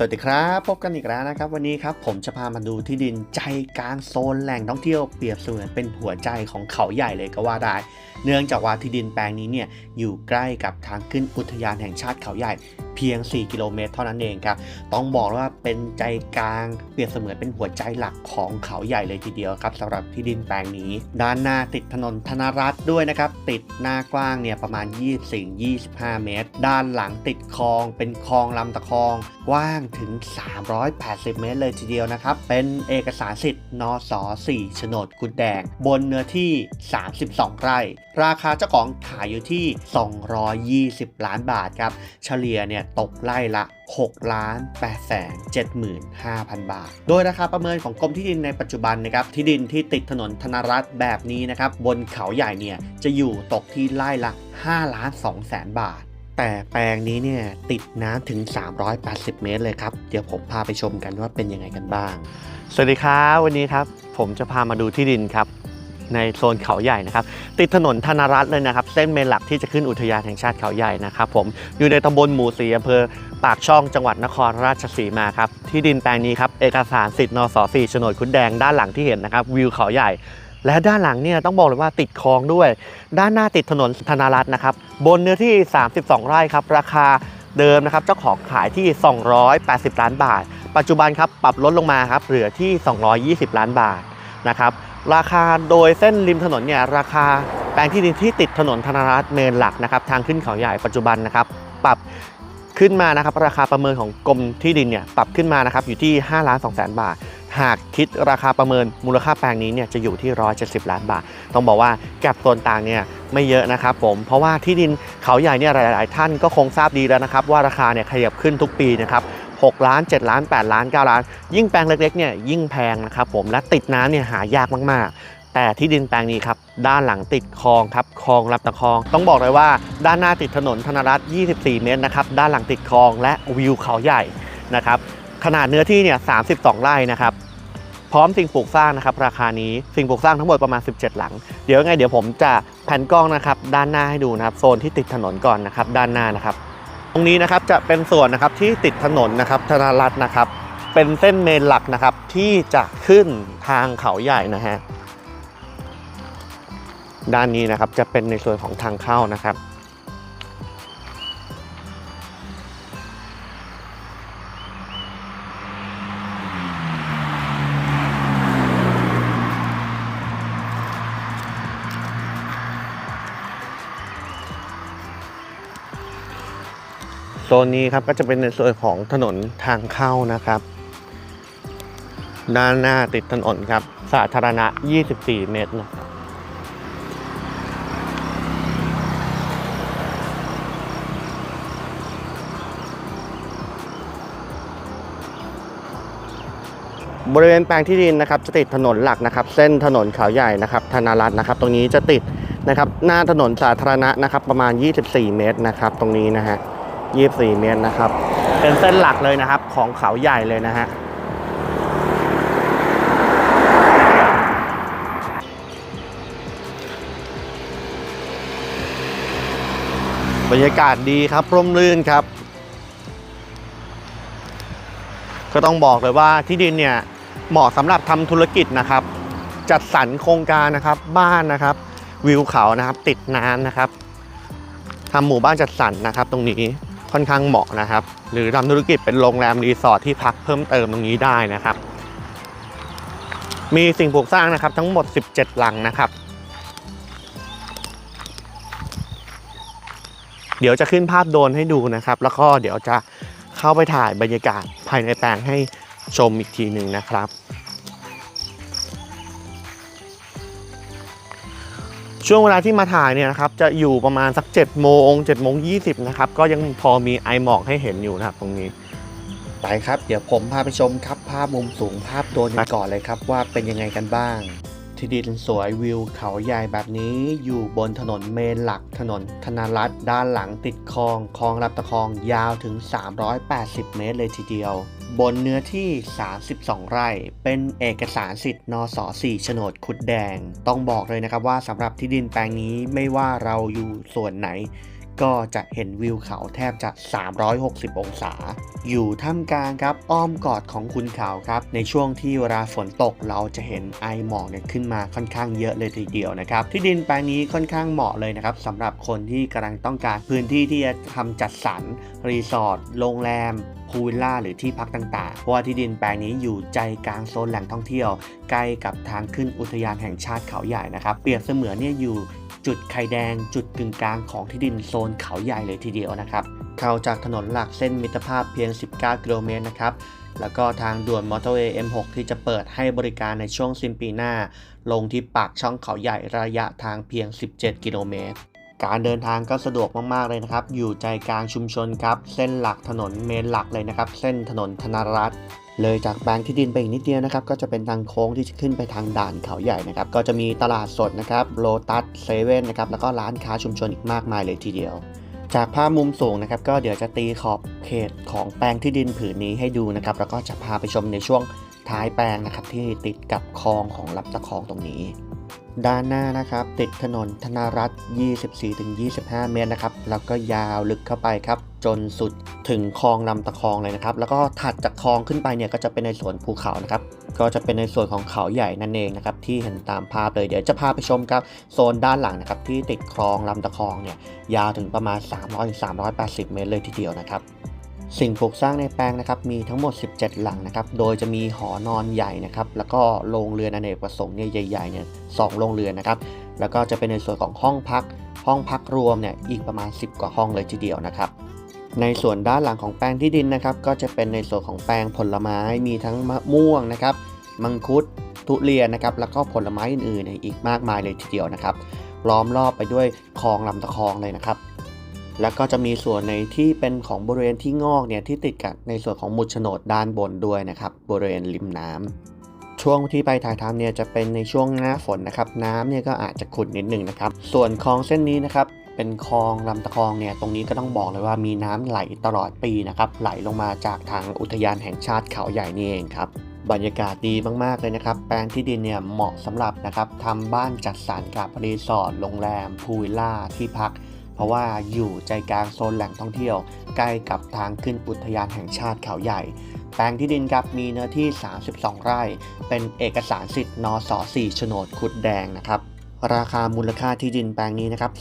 สวัสดีครับ พบกันอีกแล้วนะครับ วันนี้ครับผมจะพามาดูที่ดินใจกลางโซนแหล่งท่องเที่ยวเปรียบเสมือนเป็นหัวใจของเขาใหญ่เลยก็ว่าได้ เนื่องจากว่าที่ดินแปลงนี้เนี่ยอยู่ใกล้กับทางขึ้นอุทยานแห่งชาติเขาใหญ่เพียง 4 กิโลเมตรเท่านั้นเองครับ ต้องบอกว่าเป็นใจกลางเปรียบเสมือนเป็นหัวใจหลักของเขาใหญ่เลยทีเดียวครับสำหรับที่ดินแปลงนี้ ด้านหน้าติดถนนธนรัตน์ด้วยนะครับ ติดหน้ากว้างเนี่ยประมาณ 24-25 เมตร ด้านหลังติดคลองเป็นคลองลำตะคองกว้างถึง 380 เมตรเลยทีเดียวนะครับ เป็นเอกสารสิทธิ์นส4โฉนดกุดแดง บนเนื้อที่ 32 ไร่ ราคาเจ้าของขายอยู่ที่ 220 ล้านบาทครับ เฉลี่ยเนี่ยตกไล่ละ6ล้าน8แสน75,000 บาท โดยราคาประเมินของกรมที่ดินในปัจจุบันนะครับ ที่ดินที่ติดถนนธนรัตน์แบบนี้นะครับ บนเขาใหญ่เนี่ยจะอยู่ตกที่ไล่ละ5ล้าน2แสนบาท แต่แปลงนี้เนี่ยติดน้ำถึง 380 เมตรเลยครับ เดี๋ยวผมพาไปชมกันว่าเป็นยังไงกันบ้าง สวัสดีครับวันนี้ครับ ผมจะพามาดูที่ดินครับ ในโซนเขาใหญ่นะครับ ติดถนนธนรัตน์เลยนะครับ เส้นเมนหลักที่จะขึ้นอุทยานแห่งชาติเขาใหญ่นะครับผมอยู่ในตำบลหมู่สีอำเภอปากช่องจังหวัดนครราชสีมาครับที่ดินแปลงนี้ครับเอกสารสิทธิ์นสสี่โฉนดคุณแดงด้านหลังที่เห็นนะครับวิวเขาใหญ่ และด้านหลังเนี่ยต้องบอกเลยว่าติดคลองด้วย ด้านหน้าติดถนนธนรัตน์นะครับ บนเนื้อที่ 32 ไร่ครับ ราคาเดิมนะครับเจ้าของขายที่ 280 ล้านบาท ปัจจุบันครับปรับลดลงมาครับเหลือที่ 220 ล้านบาทนะครับราคาโดยเส้นริมถนนเนี่ยราคาแปลงที่ดินที่ติดถนนธนรัตน์เมนหลักนะครับทางขึ้นเขาใหญ่ปัจจุบันนะครับปรับขึ้นมานะครับราคาประเมินของกรมที่ดินเนี่ยปรับขึ้นมานะครับอยู่ที่5ล้าน2แสนบาท หากคิดราคาประเมินมูลค่าแปลงนี้เนี่ยจะอยู่ที่ 170 ล้านบาท ต้องบอกว่าแก็บโซนต่างเนี่ยไม่เยอะนะครับผม เพราะว่าที่ดินเขาใหญ่เนี่ยหลาย ๆ ท่านก็คงทราบดีแล้วนะครับ ว่าราคาเนี่ยขยับขึ้นทุกปีนะครับ6ล้าน 7 ล้าน 8 ล้าน 9 ล้าน ยิ่งแปลงเล็ก ๆ เนี่ยยิ่งแพงนะครับผม และติดน้ำเนี่ยหายากมาก ๆแต่ที่ดินแปลงนี้ครับด้านหลังติดคลองครับคลองรับตะคอง ต้องบอกเลยว่า ด้านหน้าติดถนนธนรัตน์24 เมตรนะครับด้านหลังติดคลองและวิวเขาใหญ่นะครับขนาดเนื้อที่เนี่ย32 ไร่นะครับ พร้อมสิ่งปลูกสร้างนะครับราคานี้สิ่งปลูกสร้างทั้งหมดประมาณ 17 หลัง เดี๋ยวยังไงเดี๋ยวผมจะแผ่นกล้องนะครับด้านหน้าให้ดูนะครับโซนที่ติดถนนก่อนนะครับด้านหน้านะครับ ตรงนี้นะครับจะเป็นส่วนนะครับที่ติดถนนนะครับธนรัตน์นะครับ เป็นเส้นเมนหลักนะครับที่จะขึ้นทางเขาใหญ่นะฮะด้านนี้นะครับจะเป็นในส่วนของทางเข้านะครับ โซนนี้ครับก็จะเป็นในส่วนของถนนทางเข้านะครับด้านหน้าติดถนนครับ สาธารณะ 24 เมตรนะครับบริเวณแปลงที่ดินนะครับจะติดถนนหลักนะครับ เส้นถนนขาวใหญ่นะครับธนารัตน์นะครับ ตรงนี้จะติดนะครับ หน้าถนนสาธารณะนะครับ ประมาณ 24 เมตรนะครับ ตรงนี้นะฮะ 24 เมตรนะครับ เป็นเส้นหลักเลยนะครับ ของเขาใหญ่เลยนะฮะบรรยากาศดีครับร่มรื่นครับ ก็ต้องบอกเลยว่าที่ดินเนี่ยเหมาะสำหรับทำธุรกิจนะครับ จัดสรรโครงการนะครับ บ้านนะครับ วิวเขานะครับ ติดน้ำนะครับทำหมู่บ้านจัดสรรนะครับตรงนี้ ค่อนข้างเหมาะนะครับ หรือทำธุรกิจเป็นโรงแรมรีสอร์ทที่พักเพิ่มเติมตรงนี้ได้นะครับ มีสิ่งปลูกสร้างนะครับ ทั้งหมด 17 หลังนะครับ เดี๋ยวจะขึ้นภาพโดรนให้ดูนะครับ แล้วก็เดี๋ยวจะเข้าไปถ่ายบรรยากาศภายในแปลงให้ชมอีกทีหนึ่งนะครับ ช่วงเวลาที่มาถ่ายเนี่ยนะครับจะอยู่ประมาณสัก7โมง7โมง20นะครับก็ยังพอมีไอหมอกให้เห็นอยู่นะครับตรงนี้ ไปครับ เดี๋ยวผมพาไปชมครับภาพมุมสูงภาพโดรนกันก่อนเลยครับว่าเป็นยังไงกันบ้าง ที่ดินสวยวิวเขาใหญ่แบบนี้อยู่บนถนนเมนหลักถนนธนารัตน์ด้านหลังติดคลองคลองรับตะคองยาวถึง 380 เมตรเลยทีเดียว บนเนื้อที่ 32 ไร่ เป็นเอกสารสิทธิ์นส4โฉนดคุดแดง ต้องบอกเลยนะครับว่าสำหรับที่ดินแปลงนี้ไม่ว่าเราอยู่ส่วนไหน ก็จะเห็นวิวเขาแทบจะ 360 องศา อยู่ท่ามกลางครับอ้อมกอดของคุณเขาครับ ในช่วงที่เวลาฝนตกเราจะเห็นไอหมอกเนี่ยขึ้นมาค่อนข้างเยอะเลยทีเดียวนะครับ ที่ดินแปลงนี้ค่อนข้างเหมาะเลยนะครับสำหรับคนที่กำลังต้องการพื้นที่ที่จะทำจัดสรรรีสอร์ทโรงแรม พูลวิลล่าหรือที่พักต่างๆ เพราะว่าที่ดินแปลงนี้อยู่ใจกลางโซนแหล่งท่องเที่ยว ใกล้กับทางขึ้นอุทยานแห่งชาติเขาใหญ่นะครับ เปรียบเสมือนเนี่ยอยู่จุดไข่แดงจุดกึ่งกลางของที่ดินโซนเขาใหญ่เลยทีเดียวนะครับเข้าจากถนนหลักเส้นมิตรภาพเพียง 19 กิโลเมตรนะครับแล้วก็ทางด่วนมอเตอร์เวย์ M6 ที่จะเปิดให้บริการในช่วงสิ้นปีหน้า ลงที่ปากช่องเขาใหญ่ระยะทางเพียง 17 กิโลเมตร การเดินทางก็สะดวกมากๆเลยนะครับ อยู่ใจกลางชุมชนครับ เส้นหลักถนนเมนหลักเลยนะครับ เส้นถนนธนรัตน์เลยจากแปลงที่ดินไปอีกนิดเดียวนะครับ ก็จะเป็นทางโค้งที่จะขึ้นไปทางด่านเขาใหญ่นะครับ ก็จะมีตลาดสดนะครับ โลตัสเซเว่นนะครับ แล้วก็ร้านค้าชุมชนอีกมากมายเลยทีเดียว จากภาพมุมสูงนะครับ ก็เดี๋ยวจะตีขอบเขตของแปลงที่ดินผืนนี้ให้ดูนะครับ แล้วก็จะพาไปชมในช่วงท้ายแปลงนะครับที่ติดกับคลองของลำตะคองตรงนี้ ด้านหน้านะครับ ติดถนนธนารัตน์24-25 เมตรนะครับ แล้วก็ยาวลึกเข้าไปครับ จนสุดถึงคลองลำตะคองเลยนะครับ แล้วก็ถัดจากคลองขึ้นไปเนี่ยก็จะเป็นในส่วนภูเขานะครับ ก็จะเป็นในส่วนของเขาใหญ่นั่นเองนะครับ ที่เห็นตามภาพเลย เดี๋ยวจะพาไปชมครับโซนด้านหลังนะครับที่ติดคลองลำตะคองเนี่ยยาวถึงประมาณ 300-380 เมตรเลยทีเดียวนะครับ สิ่งปลูกสร้างในแปลงนะครับมีทั้งหมด 17 หลังนะครับ โดยจะมีหอนอนใหญ่นะครับ แล้วก็โรงเรือนอเนกประสงค์เนี่ยใหญ่ๆเนี่ยสองโรงเรือนนะครับ แล้วก็จะเป็นในส่วนของห้องพัก ห้องพักรวมเนี่ยอีกประมาณ 10 กว่าห้องเลยทีเดียวนะครับในส่วนด้านหลังของแปลงที่ดินนะครับ ก็จะเป็นในส่วนของแปลงผลไม้มีทั้งมะม่วงนะครับ มังคุดทุเรียนนะครับ แล้วก็ผลไม้อื่นๆอีกมากมายเลยทีเดียวนะครับล้อมรอบไปด้วยคลองลำตะคองเลยนะครับ แล้วก็จะมีส่วนในที่เป็นของบริเวณที่งอกเนี่ยที่ติดกับในส่วนของหมุดโฉนดด้านบนด้วยนะครับบริเวณริมน้ำช่วงที่ไปถ่ายทำเนี่ยจะเป็นในช่วงหน้าฝนนะครับน้ำเนี่ยก็อาจจะขุ่นนิดหนึ่งนะครับ ส่วนคลองเส้นนี้นะครับเป็นคลองลำตะคองเนี่ยตรงนี้ก็ต้องบอกเลยว่ามีน้ำไหลตลอดปีนะครับไหลลงมาจากทางอุทยานแห่งชาติเขาใหญ่นี่เองครับบรรยากาศดีมาก ๆ เลยนะครับ แปลงที่ดินเนี่ยเหมาะสำหรับนะครับทำบ้านจัดสรรกับรีสอร์ทโรงแรมพูลวิลล่าที่พัก เพราะว่าอยู่ใจกลางโซนแหล่งท่องเที่ยว ใกล้กับทางขึ้นอุทยานแห่งชาติเขาใหญ่ แปลงที่ดินครับมีเนื้อที่ 32 ไร่ เป็นเอกสารสิทธิ์นส4โฉนดขุดแดงนะครับราคามูลค่าที่ดินแปลงนี้นะครับ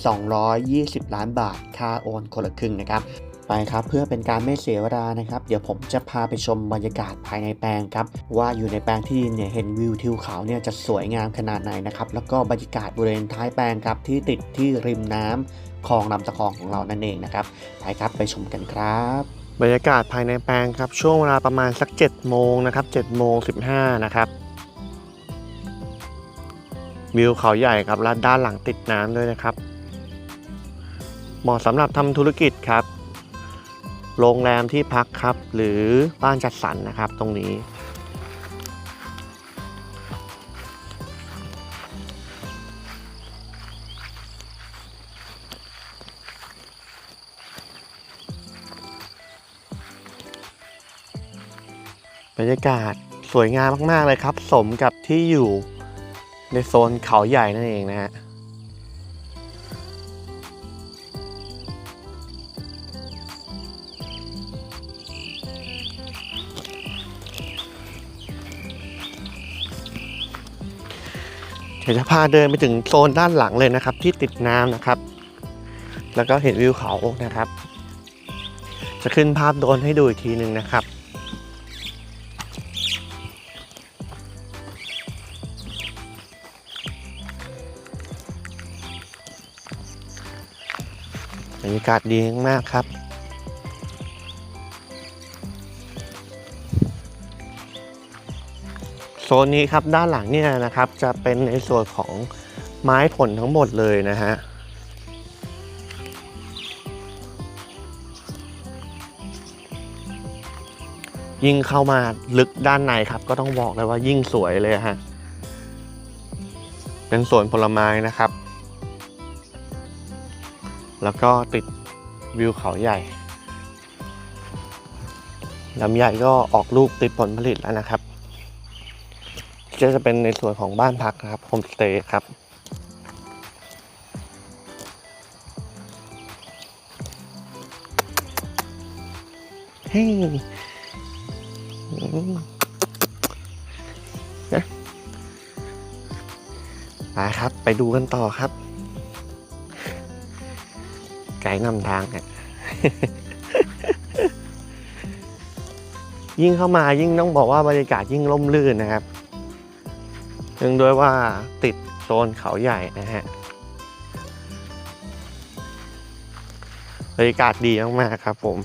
220 ล้านบาท ค่าโอนคนละครึ่งนะครับ ไปครับ เพื่อเป็นการไม่เสียเวลานะครับ เดี๋ยวผมจะพาไปชมบรรยากาศภายในแปลงครับ ว่าอยู่ในแปลงที่ดินเนี่ยเห็นวิวทิวเขาเนี่ยจะสวยงามขนาดไหนนะครับ แล้วก็บรรยากาศบริเวณท้ายแปลงครับที่ติดที่ริมน้ำ คลองลำตะคองของเรานั่นเองนะครับไปครับไปชมกันครับบรรยากาศภายในแปลงครับ ช่วงเวลาประมาณสัก7โมงนะครับ7โมง15นะครับวิวเขาใหญ่ครับและด้านหลังติดน้ำด้วยนะครับ เหมาะสำหรับทำธุรกิจครับ โรงแรมที่พักครับ หรือบ้านจัดสรรนะครับตรงนี้ รรยากาศสวยงามมาก ๆ เลยครับ สมกับที่อยู่ในโซนเขาใหญ่นั่นเองนะฮะเดี๋ยวจะพาเดินไปถึงโซนด้านหลังเลยนะครับ ที่ติดน้ำนะครับ แล้วก็เห็นวิวเขานะครับ จะขึ้นภาพโดนให้ดูอีกทีหนึ่งนะครับากาศดีมากครับ โซนนี้ครับด้านหลังเนี่ยนะครับจะเป็นในส่วนของไม้ผลทั้งหมดเลยนะฮะยิ่งเข้ามาลึกด้านในครับ ก็ต้องบอกเลยว่ายิ่งสวยเลยฮะ เป็นสวนผลไม้นะครับ แล้วก็ติดวิวเขาใหญ่ลำไยก็ออกลูกติดผลผลิตแล้วนะครับก็จะเป็นในส่วนของบ้านพักครับโฮมสเตย์ครับ เฮ้ยนะครับ ไปดูกันต่อครับ กด์นำทางอะยิ่งเข้ามายิ่งต้องบอกว่าบรรยากาศยิ่งร่มรื่นนะครับเนื่องด้วยว่าติดโซนเขาใหญ่นะฮะบรรยากาศดีมากๆครับผม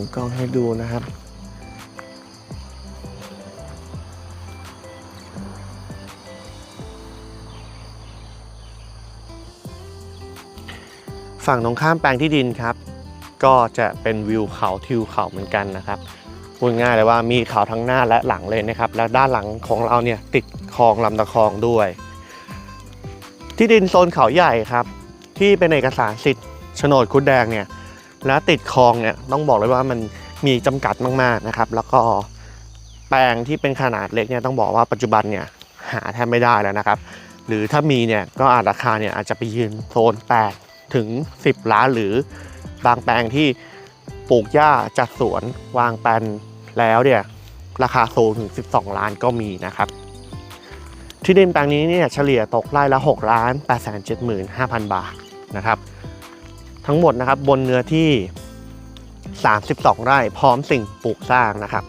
นกล้องให้ดูนะครับ ฝั่งตรงข้ามแปลงที่ดินครับ ก็จะเป็นวิวเขาทิวเขาเหมือนกันนะครับพูดง่ายเลยว่ามีเขาทั้งหน้าและหลังเลยนะครับ แล้วด้านหลังของเราเนี่ยติดคลองลำตะคองด้วย ที่ดินโซนเขาใหญ่ครับ ที่เป็นเอกสารสิทธิ์โฉนดคุดแดงเนี่ย และติดคลองเนี่ยต้องบอกเลยว่ามันมีจำกัดมากๆนะครับ แล้วก็แปลงที่เป็นขนาดเล็กเนี่ยต้องบอกว่าปัจจุบันเนี่ยหาแทบไม่ได้แล้วนะครับ หรือถ้ามีเนี่ยก็อาจราคาเนี่ยอาจจะไปยืนโซน8ถึง 10 ล้านหรือบางแปลงที่ปลูกหญ้าจัดสวนวางแปลนแล้วเนี่ยราคาสูงถึง 12 ล้านก็มีนะครับ ที่ดินแปลงนี้เนี่ยเฉลี่ยตกไร่ละ 6 ล้าน8 7 5 0 0 0 บาทนะครับ ทั้งหมดนะครับบนเนื้อที่ 32 ไร่พร้อมสิ่งปลูกสร้างนะครับ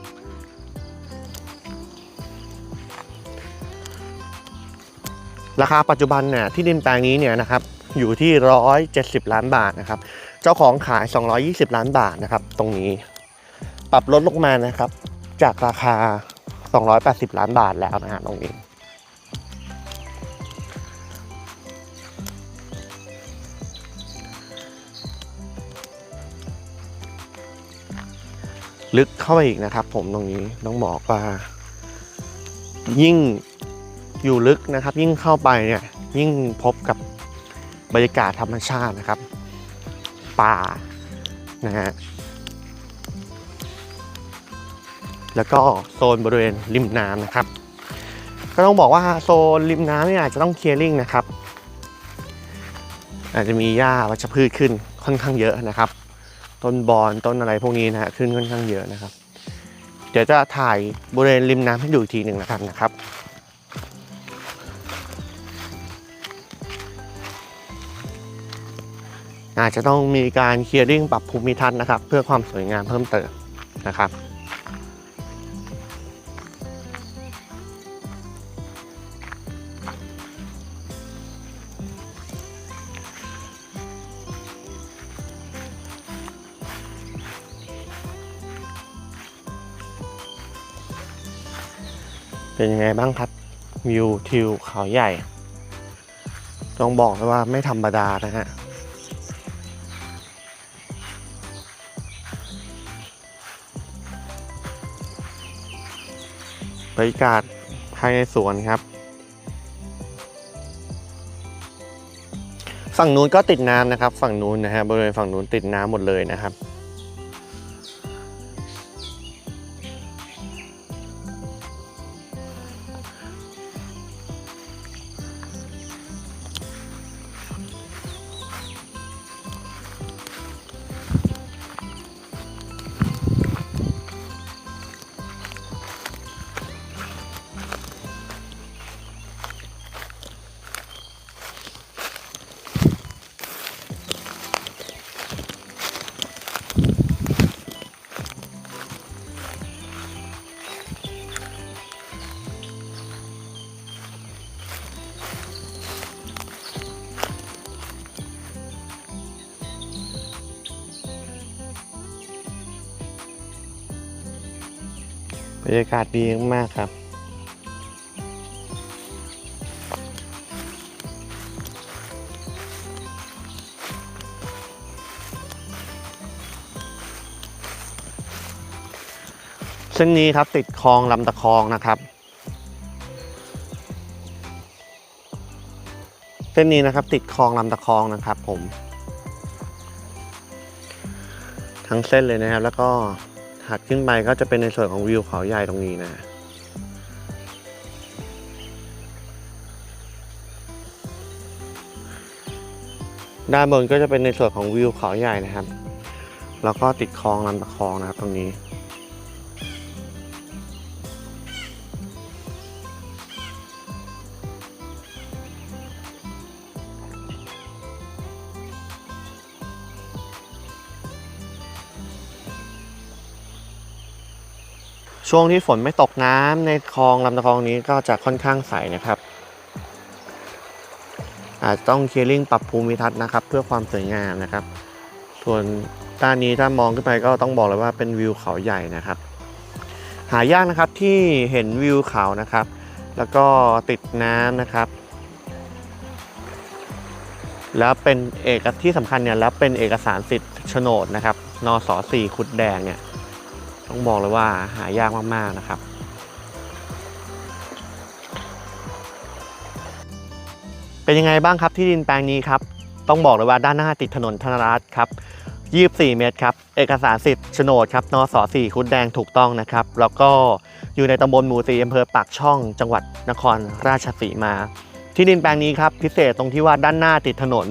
ราคาปัจจุบันเนี่ยที่ดินแปลงนี้เนี่ยนะครับอยู่ที่ 170 ล้านบาทนะครับ เจ้าของขาย 220 ล้านบาทนะครับ ตรงนี้ปรับลดลงมานะครับ จากราคา 280 ล้านบาทแล้วนะฮะตรงนี้ ลึกเข้าไปอีกนะครับ ผมตรงนี้ต้องบอกว่า ยิ่งอยู่ลึกนะครับ ยิ่งเข้าไปเนี่ยยิ่งพบกับบรรยากาศธรรมชาตินะครับ ป่านะฮะแล้วก็โซนบริเวณริมน้ำนะครับ ก็ต้องบอกว่าโซนริมน้ำเนี่ยอาจจะต้องเคลียร์ลิงนะครับ อาจจะมีหญ้าวัชพืชขึ้นค่อนข้างเยอะนะครับ ต้นบอนต้นอะไรพวกนี้นะฮะขึ้นค่อนข้างเยอะนะครับ เดี๋ยวจะถ่ายบริเวณริมน้ำให้ดูอีกทีหนึ่งนะครับนะครับอาจจะต้องมีการเคลียร์ริ่งปรับภูมิทัศน์นะครับ เพื่อความสวยงามเพิ่มเติมนะครับ เป็นยังไงบ้างครับ วิวทิวเขาใหญ่ ต้องบอกเลยว่าไม่ธรรมดานะฮะบรรยากาศภายในสวนครับ ฝั่งนู้นก็ติดน้ำนะครับ ฝั่งนู้นนะฮะบริเวณฝั่งนู้นติดน้ำหมดเลยนะครับ รรยากาศดีมากครับ เส้นนี้ครับติดคลองลำตะคองนะครับ เส้นนี้นะครับติดคลองลำตะคองนะครับผม ทั้งเส้นเลยนะครับแล้วก็ ถัดขึ้นไปก็จะเป็นในส่วนของวิวเขาใหญ่ตรงนี้นะด้านบนก็จะเป็นในส่วนของวิวเขาใหญ่นะครับ แล้วก็ติดคลองลำตะคลองนะครับตรงนี้ ช่วงที่ฝนไม่ตกน้ำในคลองลำตะคองนี้ก็จะค่อนข้างใสนะครับ อาจจะต้องเคลียร์ลิงปรับภูมิทัศน์นะครับ เพื่อความสวยงามนะครับ ส่วนด้านนี้ถ้ามองขึ้นไปก็ต้องบอกเลยว่าเป็นวิวเขาใหญ่นะครับ หายากนะครับที่เห็นวิวเขานะครับ แล้วก็ติดน้ำนะครับ แล้วเป็นเอกที่สำคัญเนี่ยแล้วเป็นเอกสารสิทธิ์โฉนดนะครับนสสี่ขุดแดงเนี่ย ต้องบอกเลยว่าหายากมากๆนะครับ เป็นยังไงบ้างครับที่ดินแปลงนี้ครับ ต้องบอกเลยว่าด้านหน้าติดถนนธนรัตน์ครับ24 เมตรครับ เอกสารสิทธิ์โฉนดครับ นส4คุดแดงถูกต้องนะครับ แล้วก็อยู่ในตำบลหมู่สีอำเภอปากช่อง จังหวัดนครราชสีมา ที่ดินแปลงนี้ครับ พิเศษตรงที่ว่าด้านหน้าติดถนน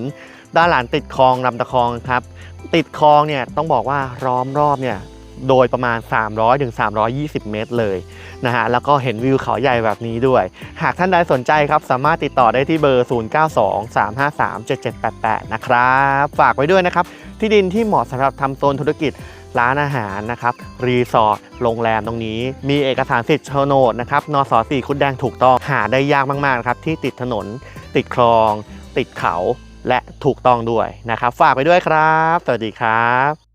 ด้านหลังติดคลองลำตะคองครับ ติดคลองเนี่ยต้องบอกว่าล้อมรอบเนี่ย โดยประมาณ 300ถึง320 เมตรเลยนะฮะแล้วก็เห็นวิวเขาใหญ่แบบนี้ด้วย หากท่านใดสนใจครับ สามารถติดต่อได้ที่เบอร์ 0923537788 นะครับ ฝากไว้ด้วยนะครับ ที่ดินที่เหมาะสำหรับทำโซนธุรกิจร้านอาหารนะครับ รีสอร์ทโรงแรมตรงนี้ มีเอกสารสิทธิ์โฉนดนะครับนสสี่คุดแดงถูกต้องหาได้ยากมากๆครับที่ติดถนน ติดคลอง ติดเขาและถูกต้องด้วยนะครับ ฝากไปด้วยครับ สวัสดีครับ